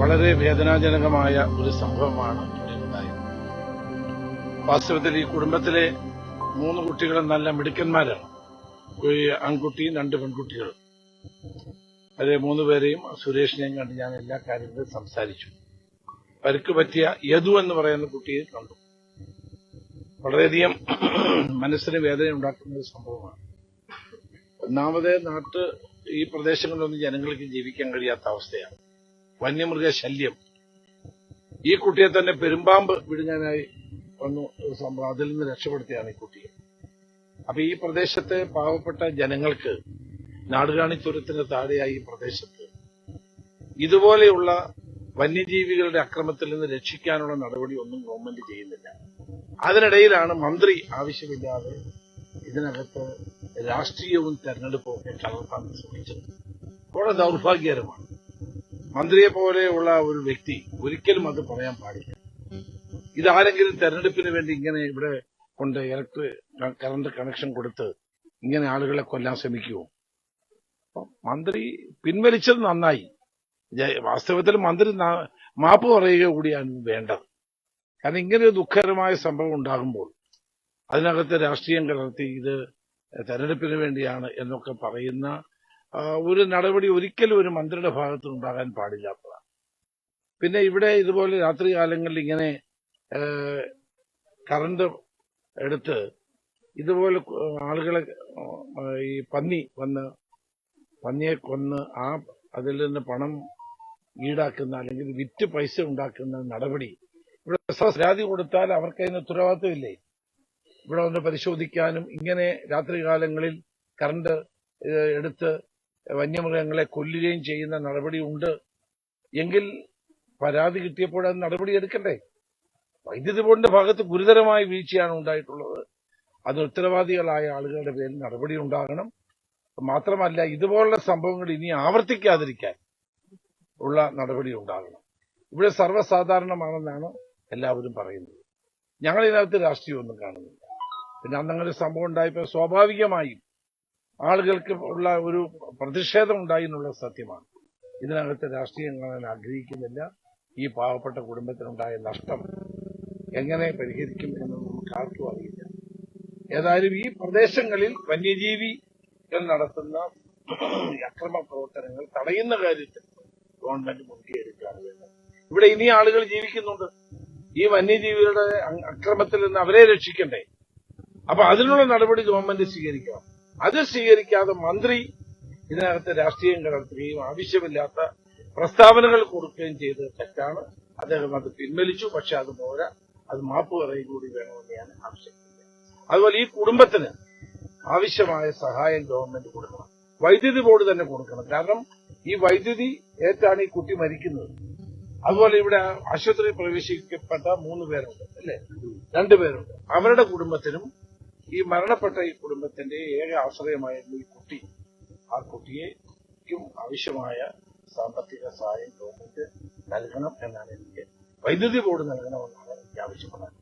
വളരെ വേദനാജനകമായ ഒരു സംഭവമാണ് ഉണ്ടായത്. വാസ്തവത്തിൽ ഈ കുടുംബത്തിലെ മൂന്ന് കുട്ടികളും നല്ല മിടുക്കന്മാരാണ്. ഒരു ആൺകുട്ടിയും രണ്ട് പെൺകുട്ടികളും മൂന്ന് മൂന്നുപേരെയും സുരേഷിനെയും കണ്ട് ഞാൻ എല്ലാ കാര്യങ്ങളും സംസാരിച്ചു. പരുക്ക് പറ്റിയ യദു എന്ന് പറയുന്ന കുട്ടിയെ കണ്ടു. വളരെയധികം മനസ്സിന് വേദന ഉണ്ടാക്കുന്ന ഒരു സംഭവമാണ്. ഒന്നാമത് നാട്ട് ഈ പ്രദേശങ്ങളിലൊന്നും ജനങ്ങൾക്ക് ജീവിക്കാൻ കഴിയാത്ത അവസ്ഥയാണ്. വന്യമൃഗ ശല്യം ഈ കുട്ടിയെ തന്നെ പെരുമ്പാമ്പ് വിഴുങ്ങാനായി വന്നു അതിൽ നിന്ന് രക്ഷപ്പെടുത്തിയാണ് ഈ കുട്ടിയെ. അപ്പൊ ഈ പ്രദേശത്തെ പാവപ്പെട്ട ജനങ്ങൾക്ക് നാടുകാണിച്ചുരത്തിന് താഴെയായി ഈ പ്രദേശത്ത് ഇതുപോലെയുള്ള വന്യജീവികളുടെ അക്രമത്തിൽ നിന്ന് രക്ഷിക്കാനുള്ള നടപടി ഒന്നും ഗവൺമെന്റ് ചെയ്യുന്നില്ല. അതിനിടയിലാണ് മന്ത്രി ആവശ്യമില്ലാതെ ഇതിനകത്ത് രാഷ്ട്രീയവും തെരഞ്ഞെടുപ്പും ഒക്കെ കലർത്താൻ ശ്രമിച്ചത്. വളരെ ദൗർഭാഗ്യകരമാണ്. മന്ത്രിയെ പോലെയുള്ള ഒരു വ്യക്തി ഒരിക്കലും അത് പറയാൻ പാടില്ല. ഇതാരെങ്കിലും തെരഞ്ഞെടുപ്പിന് വേണ്ടി ഇങ്ങനെ ഇവിടെ കൊണ്ട് ഇലക്ട്രിക് കറണ്ട് കണക്ഷൻ കൊടുത്ത് ഇങ്ങനെ ആളുകളെ കൊല്ലാൻ ശ്രമിക്കുമോ മന്ത്രി പിൻവലിച്ചത് നന്നായി. വാസ്തവത്തിൽ മന്ത്രി മാപ്പ് പറയുക കൂടിയാണ് വേണ്ടത്. കാരണം ഇങ്ങനെ ഒരു ദുഃഖകരമായ സംഭവം ഉണ്ടാകുമ്പോൾ അതിനകത്ത് രാഷ്ട്രീയം കലർത്തി ഇത് തെരഞ്ഞെടുപ്പിന് വേണ്ടിയാണ് എന്നൊക്കെ പറയുന്ന ഒരു നടപടി ഒരിക്കലും ഒരു മന്ത്രിയുടെ ഭാഗത്തുനിന്നുണ്ടാകാൻ പാടില്ലാത്തതാണ്. പിന്നെ ഇവിടെ ഇതുപോലെ രാത്രി കാലങ്ങളിൽ ഇങ്ങനെ കറണ്ട് എടുത്ത് ഇതുപോലെ ആളുകളെ ഈ പന്നി വന്ന് പന്നിയെ കൊന്ന് ആ അതിൽ നിന്ന് പണം ഈടാക്കുന്ന അല്ലെങ്കിൽ വിറ്റ് പൈസ ഉണ്ടാക്കുന്ന നടപടി. ഇവിടെ പരാതി കൊടുത്താൽ അവർക്ക് അതിന് ഉത്തരവാദിത്തമില്ലേ ഇവിടെ ഒന്ന് പരിശോധിക്കാനും ഇങ്ങനെ രാത്രികാലങ്ങളിൽ കറണ്ട് എടുത്ത് വന്യമൃഗങ്ങളെ കൊല്ലുകയും ചെയ്യുന്ന നടപടി ഉണ്ട് എങ്കിൽ പരാതി കിട്ടിയപ്പോൾ അത് നടപടി എടുക്കണ്ടേ വൈദ്യുതി ബോർഡിന്റെ ഭാഗത്ത് ഗുരുതരമായ വീഴ്ചയാണ് ഉണ്ടായിട്ടുള്ളത്. അത് ഉത്തരവാദികളായ ആളുകളുടെ പേരിൽ നടപടി ഉണ്ടാകണം മാത്രമല്ല ഇതുപോലുള്ള സംഭവങ്ങൾ ഇനി ആവർത്തിക്കാതിരിക്കാൻ ഉള്ള നടപടി ഉണ്ടാകണം. ഇവിടെ സർവസാധാരണമാണെന്നാണ് എല്ലാവരും പറയുന്നത്. ഞങ്ങൾ രാഷ്ട്രീയമൊന്നും കാണുന്നില്ല. പിന്നെ അന്നങ്ങനെ സംഭവം ഉണ്ടായപ്പോൾ സ്വാഭാവികമായും ആളുകൾക്ക് ഉള്ള ഒരു പ്രതിഷേധം ഉണ്ടായി എന്നുള്ള സത്യമാണ്. ഇതിനകത്ത് രാഷ്ട്രീയം കാണാൻ ആഗ്രഹിക്കുന്നില്ല. ഈ പാവപ്പെട്ട കുടുംബത്തിനുണ്ടായ നഷ്ടം എങ്ങനെ പരിഹരിക്കും എന്ന് നമുക്ക് ആർക്കും അറിയില്ല. ഏതായാലും ഈ പ്രദേശങ്ങളിൽ വന്യജീവികൾ നടത്തുന്ന അക്രമ പ്രവർത്തനങ്ങൾ തടയുന്ന കാര്യത്തിൽ ഗവൺമെന്റ് മുൻകൈയെടുക്കുകയാണ് വേണ്ടത്. ഇവിടെ ഇനി ആളുകൾ ജീവിക്കുന്നുണ്ട്. ഈ വന്യജീവികളുടെ അക്രമത്തിൽ നിന്ന് അവരെ രക്ഷിക്കണ്ടേ? അപ്പൊ അതിനുള്ള നടപടി ഗവൺമെന്റ് സ്വീകരിക്കണം. അത് സ്വീകരിക്കാതെ മന്ത്രി ഇതിനകത്ത് രാഷ്ട്രീയം കലർത്തുകയും ആവശ്യമില്ലാത്ത പ്രസ്താവനകൾ കൊടുക്കുകയും ചെയ്തത് തെറ്റാണ്. അദ്ദേഹം അത് പിൻവലിച്ചു. പക്ഷെ അത് പോരാ. അത് മാപ്പ് പറയും കൂടി വേണമെന്ന് ഞാൻ ആവശ്യപ്പെടുന്നത്. അതുപോലെ ഈ കുടുംബത്തിന് ആവശ്യമായ സഹായം ഗവൺമെന്റ് കൊടുക്കണം. വൈദ്യുതി ബോർഡ് തന്നെ കൊടുക്കണം. കാരണം ഈ വൈദ്യുതി ഏറ്റാണ് ഈ കുട്ടി മരിക്കുന്നത്. അതുപോലെ ഇവിടെ ആശുപത്രിയിൽ പ്രവേശിക്കപ്പെട്ട മൂന്ന് പേരുണ്ട് അല്ലെ? രണ്ടുപേരുണ്ട് അവരുടെ കുടുംബത്തിനും ഈ മരണപ്പെട്ട ഈ കുടുംബത്തിന്റെ ഏക ആശ്രയമായിരുന്നു ഈ കുട്ടി. ആ കുട്ടിയെ ആവശ്യമായ സാമ്പത്തിക സഹായം ഗവൺമെന്റ് നൽകണം എന്നാണ് എനിക്ക് വൈദ്യുതി ബോർഡ് നൽകണമെന്നാണ് എനിക്ക് ആവശ്യപ്പെടുന്നത്.